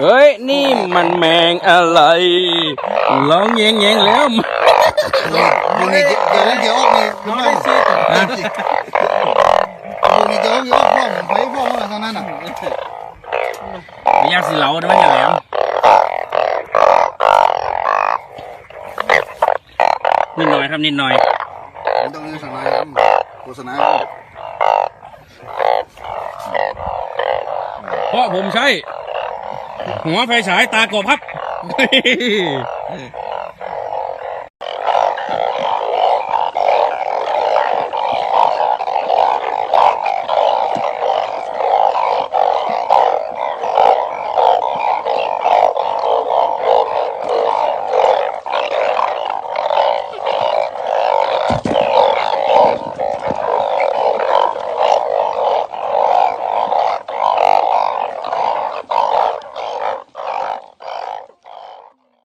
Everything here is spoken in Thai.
เฮ้ย นี่มันแมงอะไรร้องแยงแยงๆแล้วอยู่ในเดี๋ยวเดี๋ยวนี่น้องได้ซีอยู่ในเดี๋ยวเดี๋ยวพ่อผมไปพ่อมาตอนนั้นอะไม่ยากสิเหลานะมันอย่าแหลมนิดหน่อยครับนิดหน่อยผมต้องเรียนสนายโฆษณาเพราะผมใช้ หัวไฟฉายตากบครับ